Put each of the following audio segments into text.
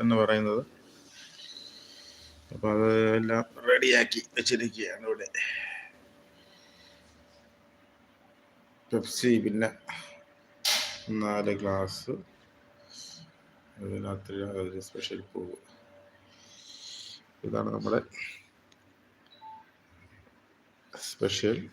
എന്ന് പറയുന്നത്. അപ്പോൾ അത് എല്ലാം റെഡിയാക്കി വെച്ചിരിക്കുകയാണ് ഇവിടെ. പെപ്സി പിന്നെ നാല് ഗ്ലാസ്. അതിനകത്ത് അതിന് സ്പെഷ്യൽ പൂവ്. ഇതാണ് നമ്മുടെ സ്പെഷ്യൽ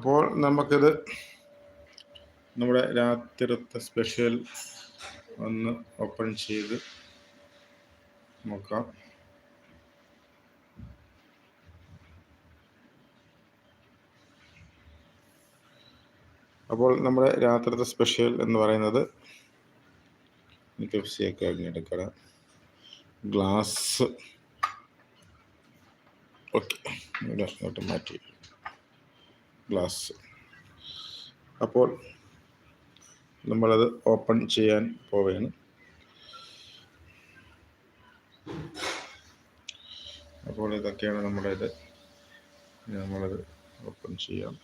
അപ്പോൾ നമുക്കിത് നമ്മുടെ രാത്രിത്തെ സ്പെഷ്യൽ ഒന്ന് ഓപ്പൺ ചെയ്ത് നോക്കാം. അപ്പോൾ നമ്മുടെ രാത്രിത്തെ സ്പെഷ്യൽ എന്ന് പറയുന്നത് പെപ്സിയൊക്കെ അരിഞ്ഞെടുക്കണം ഗ്ലാസ് ഓക്കെ ഇവിടെ അങ്ങോട്ട് മാറ്റി. ഗ്ലാസ് അപ്പോൾ നമ്മളത് ഓപ്പൺ ചെയ്യാൻ പോവുകയാണ്. അപ്പോൾ ഇതൊക്കെയാണ് നമ്മുടെ ഇത്. നമ്മളത് ഓപ്പൺ ചെയ്യാം.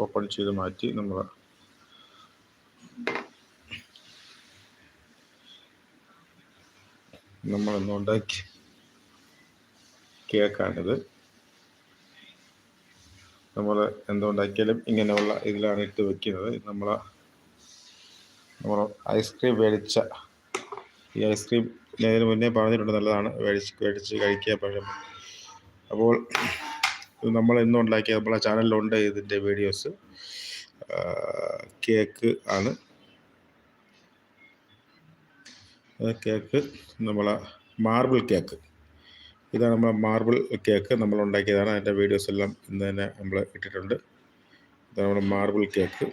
ഓപ്പൺ ചെയ്ത് മാറ്റി നമ്മൾ നമ്മളൊന്ന് ഉണ്ടാക്കി കേക്കാണിത്. നമ്മൾ എന്തുണ്ടാക്കിയാലും ഇങ്ങനെയുള്ള ഇതിലാണ് ഇട്ട് വെക്കുന്നത്. നമ്മൾ നമ്മൾ ഐസ്ക്രീം മേടിച്ച ഈ ഐസ്ക്രീം ഞാൻ ഇതിന് മുന്നേ പറഞ്ഞിട്ടുണ്ട് നല്ലതാണ്. മേടിച്ച് മേടിച്ച് കഴിക്കുക പഴം. അപ്പോൾ നമ്മൾ ഇന്നും ഉണ്ടാക്കിയ നമ്മളെ ചാനലിലുണ്ട് ഇതിന്റെ വീഡിയോസ് കേക്ക് ആണ്. കേക്ക് നമ്മൾ മാർബിൾ കേക്ക്. ഇതാണ് നമ്മൾ മാർബിൾ കേക്ക് നമ്മൾ ഉണ്ടാക്കിയതാണ്. അതിന്റെ വീഡിയോസ് എല്ലാം ഇന്ന് തന്നെ നമ്മൾ ഇട്ടിട്ടുണ്ട്. ഇതാണ് നമ്മൾ മാർബിൾ കേക്ക്.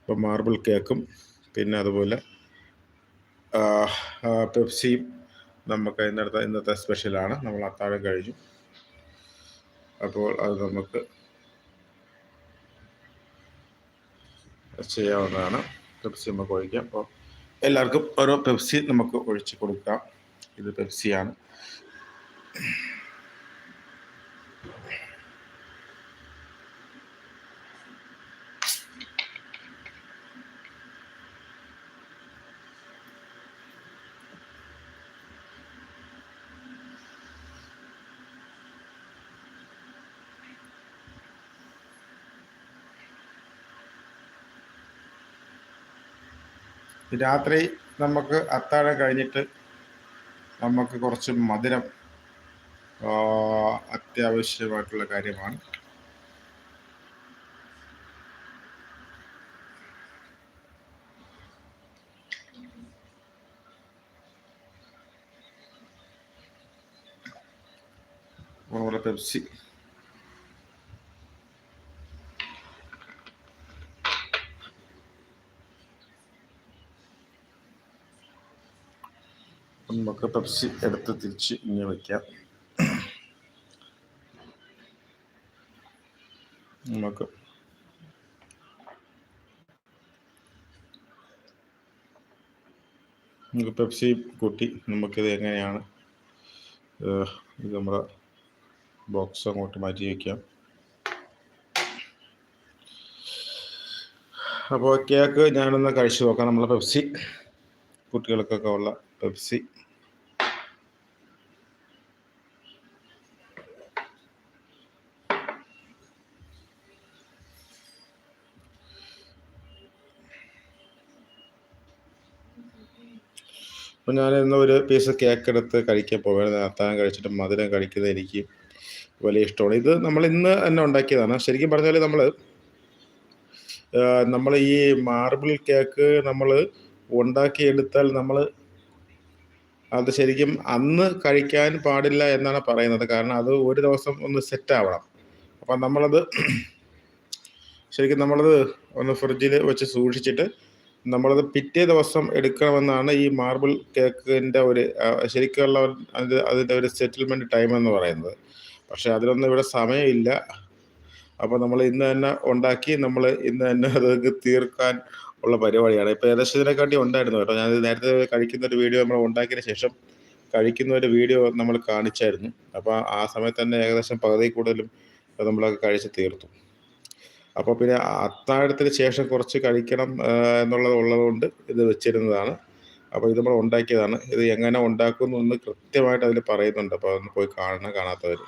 അപ്പോൾ മാർബിൾ കേക്കും പിന്നെ അതുപോലെ പെപ്സിയും നമുക്ക് ഇന്നത്തെ ഇന്നത്തെ സ്പെഷ്യലാണ്. നമ്മൾ അത്താഴം കഴിഞ്ഞു. അപ്പോൾ അത് നമുക്ക് ചെയ്യാവുന്നതാണ്. പെപ്സി നമുക്ക് ഒഴിക്കാം. അപ്പോൾ എല്ലാവർക്കും ഓരോ പെപ്സി നമുക്ക് ഒഴിച്ച് കൊടുക്കാം. ഇത് പെപ്സിയാണ് രാത്രി നമുക്ക് അത്താഴം കഴിഞ്ഞിട്ട് നമുക്ക് കുറച്ച് മധുരം അത്യാവശ്യമായിട്ടുള്ള കാര്യമാണ്. നമ്മുടെ പെപ്സി. നമുക്ക് പെപ്സി എടുത്ത് തിരിച്ച് ഇങ്ങനെ വയ്ക്കാം നമുക്ക് നമുക്ക് പെപ്സി കൂട്ടി. നമുക്കിത് എങ്ങനെയാണ്? ഇത് നമ്മുടെ ബോക്സ് അങ്ങോട്ട് മാറ്റി വയ്ക്കാം അപ്പോൾ കേക്ക് ഞാനൊന്ന് കഴിച്ചു നോക്കാം. നമ്മളെ പെപ്സി കുട്ടികൾക്കൊക്കെ ഉള്ള പെപ്സി. അപ്പോൾ ഞാൻ ഇന്ന് ഒരു പീസ് കേക്ക് എടുത്ത് കഴിക്കാൻ പോവുകയാണ് അത്താഴം കഴിച്ചിട്ട് മധുരം കഴിക്കുന്നത് എനിക്ക് വലിയ ഇഷ്ടമാണ്. ഇത് നമ്മൾ ഇന്ന് തന്നെ ഉണ്ടാക്കിയതാണ്. ശരിക്കും പറഞ്ഞാൽ നമ്മൾ നമ്മൾ ഈ മാർബിൾ കേക്ക് നമ്മൾ ഉണ്ടാക്കിയെടുത്താൽ നമ്മൾ അത് ശരിക്കും അന്ന് കഴിക്കാൻ പാടില്ല എന്നാണ് പറയുന്നത്. കാരണം അത് ഒരു ദിവസം ഒന്ന് സെറ്റ് ആവണം. അപ്പം നമ്മളത് ശരിക്കും നമ്മളത് ഒന്ന് ഫ്രിഡ്ജിൽ വെച്ച് സൂക്ഷിച്ചിട്ട് നമ്മളത് പിറ്റേ ദിവസം എടുക്കണമെന്നാണ് ഈ മാർബിൾ കേക്കിന്റെ ഒരു ശരിക്കുള്ള അതിന്റെ ഒരു സെറ്റിൽമെന്റ് ടൈം എന്ന് പറയുന്നത്. പക്ഷേ അതിനൊന്നും ഇവിടെ സമയമില്ല. അപ്പോൾ നമ്മൾ ഇന്ന് തന്നെ ഉണ്ടാക്കി നമ്മൾ ഇന്ന് തന്നെ അത് തീർക്കാൻ ഉള്ള പരിപാടിയാണ്. ഇപ്പോൾ ഏകദേശം ഇതിനെക്കാട്ടി ഉണ്ടായിരുന്നു കേട്ടോ. ഞാൻ നേരത്തെ കഴിക്കുന്ന ഒരു വീഡിയോ നമ്മൾ ഉണ്ടാക്കിയതിന് ശേഷം കഴിക്കുന്ന ഒരു വീഡിയോ നമ്മൾ കാണിച്ചായിരുന്നു. അപ്പോൾ ആ സമയത്ത് തന്നെ ഏകദേശം പകുതി കൂടുതലും നമ്മളൊക്കെ കഴിച്ച് തീർത്തു. അപ്പോൾ പിന്നെ അത്താഴത്തിന് ശേഷം കുറച്ച് കഴിക്കണം എന്നുള്ളത് ഉള്ളതുകൊണ്ട് ഇത് വെച്ചിരുന്നതാണ്. അപ്പോൾ ഇത് നമ്മൾ ഉണ്ടാക്കിയതാണ്. ഇത് എങ്ങനെ ഉണ്ടാക്കുന്നു എന്ന് കൃത്യമായിട്ട് അതിൽ പറയുന്നുണ്ട്. അപ്പോൾ അതൊന്ന് പോയി കാണണം കാണാത്തവർ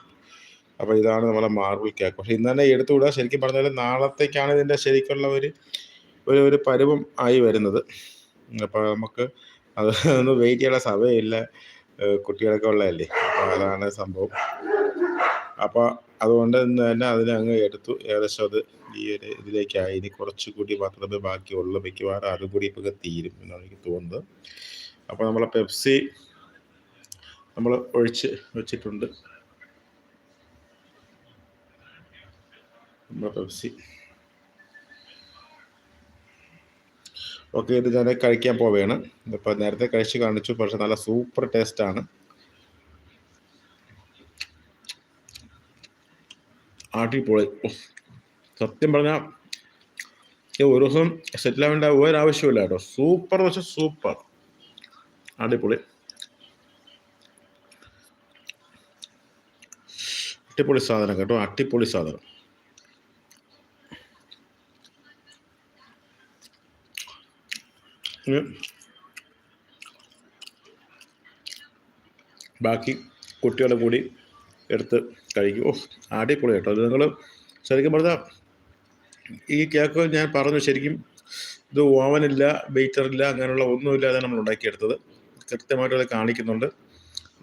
അപ്പോൾ ഇതാണ് നമ്മളെ മാർബിൾ കേക്ക് പക്ഷേ ഇന്ന് തന്നെ എടുത്തു വിടുക. ശരിക്കും പറഞ്ഞാൽ നാളത്തേക്കാണ് ഇതിന്റെ ശരിക്കുള്ള ഒരു ഒരു ഒരു പരുവം ആയി വരുന്നത്. അപ്പോൾ നമുക്ക് അത് ഒന്ന് വെയിറ്റ് ചെയ്യാനുള്ള സമയമില്ല. കുട്ടികളൊക്കെ ഉള്ളതല്ലേ? അപ്പോൾ അതാണ് സംഭവം. അപ്പോൾ അതുകൊണ്ട് ഇന്ന് തന്നെ അതിനെ അങ്ങ് എടുത്തു. ഏകദേശം അത് ഈ ഒരു ഇതിലേക്കായി ഇനി കുറച്ചുകൂടി മാത്രമേ ബാക്കിയുള്ളൂ. മിക്കവാറും അതും കൂടി ഇപ്പോൾ തീരും എന്നാണ് എനിക്ക് തോന്നുന്നത്. അപ്പോൾ നമ്മളെ പെപ്സി നമ്മൾ ഒഴിച്ച് വെച്ചിട്ടുണ്ട്. നമ്മളെ പെപ്സി. ഓക്കെ ഇത് ഞാൻ കഴിക്കാൻ പോവുകയാണ്. ഇപ്പോൾ നേരത്തെ കഴിച്ച് കാണിച്ചു പക്ഷെ നല്ല സൂപ്പർ ടേസ്റ്റാണ് അടിപൊളി. സത്യം പറഞ്ഞാൽ ഒരു ദിവസം സെറ്റിൽ ആവേണ്ട ഒരാവശ്യമില്ല കേട്ടോ. സൂപ്പർ വെച്ചാൽ സൂപ്പർ അടിപൊളി. അടിപൊളി സാധനം കേട്ടോ അടിപൊളി സാധനം. ബാക്കി കുട്ടികളെ കൂടി എടുത്ത് കഴിക്കും. ഓ അടിപൊളി കേട്ടോ. അത് നിങ്ങൾ ശരിക്കും പറഞ്ഞാൽ ഈ കേക്ക് ഞാൻ പറഞ്ഞു ശരിക്കും ഇത് ഓവനില്ല ബീറ്ററില്ല അങ്ങനെയുള്ള ഒന്നുമില്ലാതെ നമ്മൾ ഉണ്ടാക്കിയെടുത്തത്. കൃത്യമായിട്ട് അത് കാണിക്കുന്നുണ്ട്.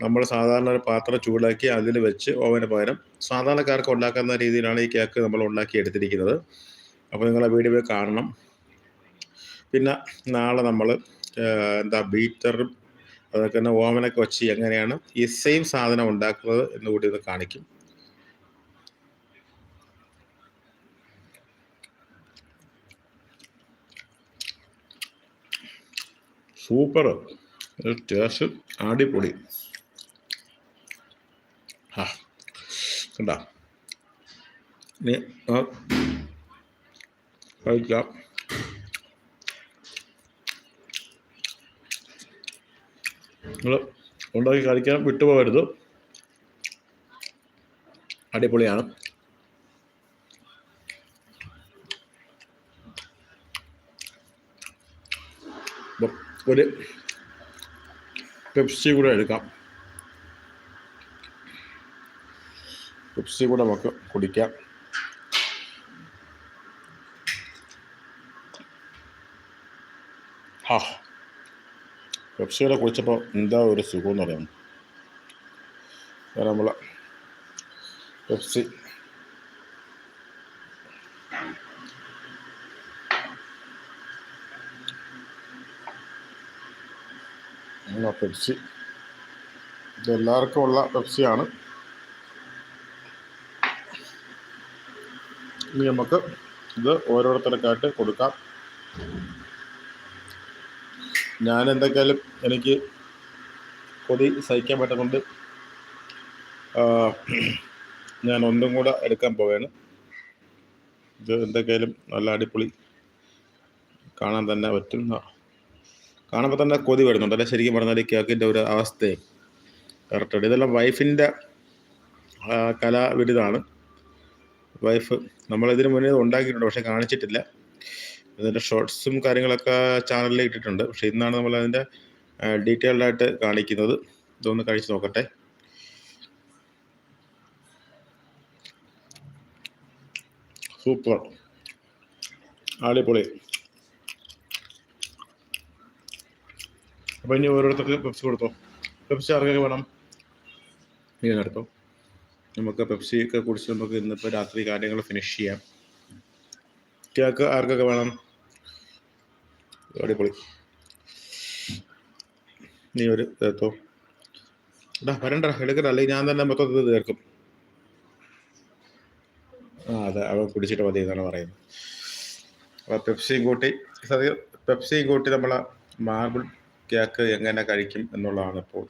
നമ്മൾ സാധാരണ ഒരു പാത്രം ചൂടാക്കി അതിൽ വെച്ച് ഓവന് പകരം സാധാരണക്കാർക്ക് ഉണ്ടാക്കുന്ന രീതിയിലാണ് ഈ കേക്ക് നമ്മൾ ഉണ്ടാക്കി എടുത്തിരിക്കുന്നത് അപ്പോൾ നിങ്ങൾ ആ വീഡിയോ കാണണം. പിന്നെ നാളെ നമ്മൾ എന്താ ബീറ്ററും അതൊക്കെ തന്നെ ഓവനൊക്കെ വെച്ച് എങ്ങനെയാണ് ഈ സെയിം സാധനം ഉണ്ടാക്കുന്നത് എന്ന് കൂടി കാണിക്കും. സൂപ്പർ. ടേസ്റ്റ് അടിപൊളി. കഴിക്കാം. നിങ്ങൾ ഉണ്ടാക്കി കഴിക്കാൻ വിട്ടുപോകരുത്. അടിപൊളിയാണ് അപ്പം ഒരു പെപ്സി കൂടെ എടുക്കാം പെപ്സി കൂടെ നമുക്ക് കുടിക്കാം ഹാ പെപ്സിയുടെ കുടിച്ചപ്പോൾ എന്താ ഒരു സുഖം എന്ന് പറയാം. നമ്മൾ പെപ്സി ആ പെപ്സി. ഇതെല്ലാവർക്കും ഉള്ള പെപ്സിയാണ്. ഇനി നമുക്ക് ഇത് ഓരോരുത്തർക്കായിട്ട് കൊടുക്കാം. ഞാൻ എന്തൊക്കെയാലും എനിക്ക് കൊതി സഹിക്കാൻ പറ്റുന്നുണ്ട്. ഞാൻ ഒന്നും കൂടെ എടുക്കാൻ പോവുകയാണ് ഇത് എന്തൊക്കെയാലും നല്ല അടിപൊളി കാണാൻ തന്നെ പറ്റും ആ. കാണുമ്പോൾ തന്നെ കൊതി വരുന്നുണ്ട് അല്ലെ ശരിക്കും പറഞ്ഞാൽ ഈ കേക്കിന്റെ ഒരു അവസ്ഥയെ കറക്റ്റായിട്ട് ഇതെല്ലാം വൈഫിന്റെ കലാവിരുതാണ് വൈഫ് നമ്മളിതിന് മുന്നേ ഉണ്ടാക്കിയിട്ടുണ്ട് പക്ഷേ കാണിച്ചിട്ടില്ല. ഇതിന്റെ ഷോർട്സും കാര്യങ്ങളൊക്കെ ചാനലിൽ ഇട്ടിട്ടുണ്ട്. പക്ഷേ ഇന്നാണ് നമ്മൾ അതിന്റെ ഡീറ്റെയിൽഡായിട്ട് കാണിക്കുന്നത്. ഇതൊന്ന് കഴിച്ച് നോക്കട്ടെ. സൂപ്പർ. അടിപൊളി. അപ്പോൾ ഇനി ഓരോരുത്തർക്ക് പെപ്സി കൊടുത്തോ? പെപ്സി ആർക്കൊക്കെ വേണം? നീ ഒന്ന് എടുത്തോ? നമുക്ക് പെപ്സി ഒക്കെ കുടിച്ച് നമുക്ക് ഇന്നിപ്പോൾ രാത്രി കാര്യങ്ങൾ ഫിനിഷ് ചെയ്യാം. കേക്ക് ആർക്കൊക്കെ വേണം? അടിപൊളി. നീ ഒരു തീർത്തോ എടാ വരണ്ട എടുക്കണ്ട. അല്ലെങ്കിൽ ഞാൻ തന്നെ മൊത്തത്തിൽ തീർക്കും. ആ അതെ അവൻ കുടിച്ചിട്ട് മതി എന്നാണ് പറയുന്നത്. അപ്പോൾ പെപ്സിയും കൂട്ടി പെപ്സിയും കൂട്ടി നമ്മളെ മാർബിൾ കേക്ക് എങ്ങനെ കഴിക്കും എന്നുള്ളതാണ് ഇപ്പോൾ.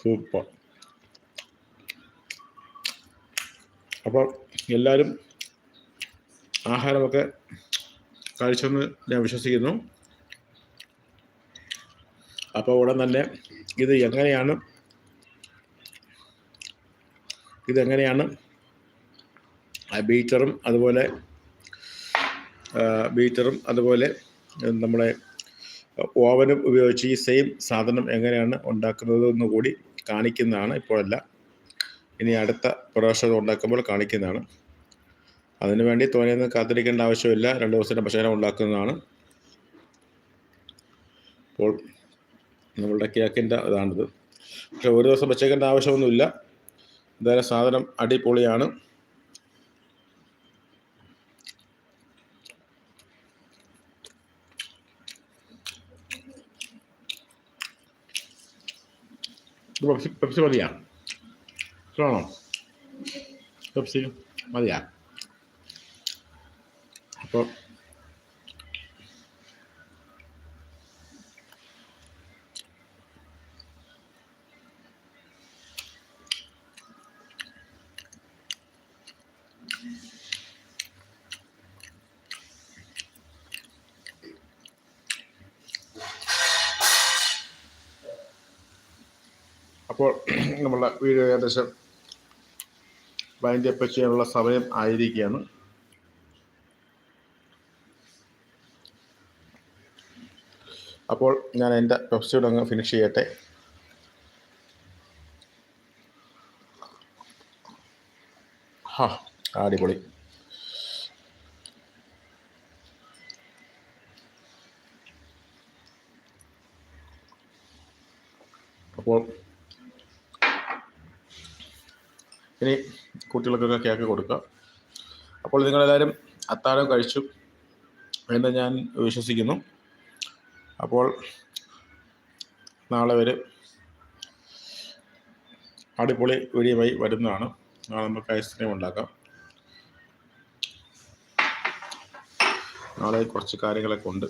സൂപ്പർ. അപ്പോൾ എല്ലാവരും ആഹാരമൊക്കെ കഴിച്ചെന്ന് ഞാൻ വിശ്വസിക്കുന്നു. അപ്പോൾ ഉടൻ തന്നെ ഇത് എങ്ങനെയാണ് ഇതെങ്ങനെയാണ്? ബീറ്ററും അതുപോലെ ബീറ്ററും അതുപോലെ നമ്മുടെ ഓവനും ഉപയോഗിച്ച് ഈ സെയിം സാധനം എങ്ങനെയാണ് ഉണ്ടാക്കുന്നതെന്ന് കൂടി കാണിക്കുന്നതാണ് ഇപ്പോഴല്ല. ഇനി അടുത്ത പ്രാവശ്യം ഉണ്ടാക്കുമ്പോൾ കാണിക്കുന്നതാണ്. അതിനുവേണ്ടി തോനെയൊന്നും കാത്തിരിക്കേണ്ട ആവശ്യമില്ല. രണ്ട് ദിവസത്തിന്റെ ഭക്ഷണം ഉണ്ടാക്കുന്നതാണ്. അപ്പോൾ നമ്മളുടെ കേക്കിന്റെ ഇതാണിത്. പക്ഷേ ഒരു ദിവസം വെച്ചേക്കേണ്ട ആവശ്യമൊന്നുമില്ല. എന്തായാലും സാധനം അടിപൊളിയാണ്. പെപ്സി പെപ്സി മതിയാ? പെപ്സി മതിയാ? അപ്പോൾ അപ്പോൾ നമ്മളുടെ വീഡിയോ ഏകദേശം വൈൻഡപ്പ് ചെയ്യാനുള്ള സമയം ആയിരിക്കുകയാണ്. അപ്പോൾ ഞാൻ എന്റെ വെബ്സൈറ്റ് അങ്ങ് ഫിനിഷ് ചെയ്യട്ടെ. ഹാ അടിപൊളി അപ്പോൾ ഇനി കുട്ടികൾക്കൊക്കെ കേക്ക് കൊടുക്കുക അപ്പോൾ നിങ്ങളെല്ലാവരും അത്താഴം കഴിച്ചു എന്ന് ഞാൻ വിശ്വസിക്കുന്നു. അപ്പോൾ നാളെ വരെ അടിപൊളി വീഡിയോയുമായി വരുന്നതാണ്. നാളെ നമുക്ക് ഐസ്ക്രീം ഉണ്ടാക്കാം. നാളെ കുറച്ച് കാര്യങ്ങളൊക്കെ ഉണ്ട്.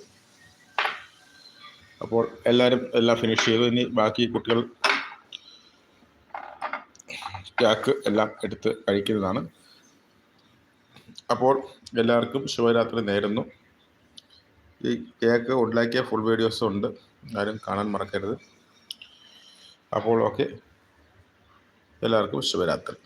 അപ്പോൾ എല്ലാവരും എല്ലാം ഫിനിഷ് ചെയ്തു. ഇനി ബാക്കി കുട്ടികൾ കേക്ക് എല്ലാം എടുത്ത് കഴിക്കുന്നതാണ്. അപ്പോൾ എല്ലാവർക്കും ശുഭരാത്രി നേരുന്നു. ഈ കേക്ക് ഉണ്ടാക്കിയ ഫുൾ വീഡിയോസും ഉണ്ട്. ആരും കാണാൻ മറക്കരുത്. അപ്പോൾ ഓക്കെ എല്ലാവർക്കും ശുഭരാത്രി.